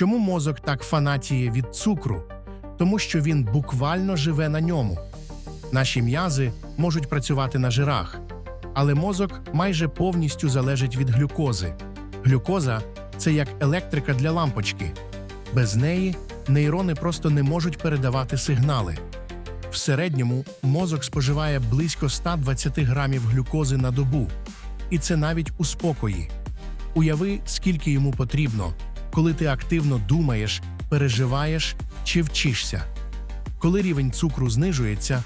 Чому мозок так фанатіє від цукру? Тому що він буквально живе на ньому. Наші м'язи можуть працювати на жирах, але мозок майже повністю залежить від глюкози. Глюкоза це як електрика для лампочки. Без неї нейрони просто не можуть передавати сигнали. В середньому мозок споживає близько 120 грамів глюкози на добу, і це навіть у спокої. Уяви, скільки йому потрібно, коли ти активно думаєш, переживаєш чи вчишся. Коли рівень цукру знижується,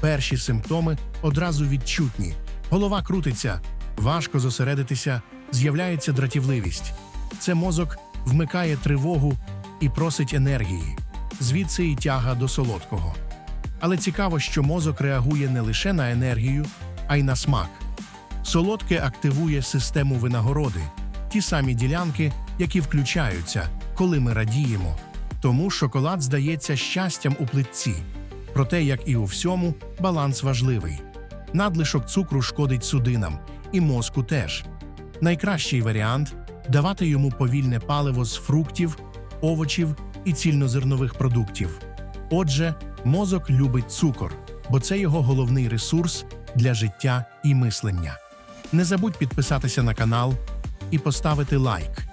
перші симптоми одразу відчутні. Голова крутиться, важко зосередитися, з'являється дратівливість. Це мозок вмикає тривогу і просить енергії, звідси і тяга до солодкого. Але цікаво, що мозок реагує не лише на енергію, а й на смак. Солодке активує систему винагороди, ті самі ділянки, які включаються, коли ми радіємо. Тому шоколад здається щастям у плитці. Проте, як і у всьому, баланс важливий. Надлишок цукру шкодить судинам, і мозку теж. Найкращий варіант давати йому повільне паливо з фруктів, овочів і цільнозернових продуктів. Отже, мозок любить цукор, бо це його головний ресурс для життя і мислення. Не забудь підписатися на канал і поставити лайк.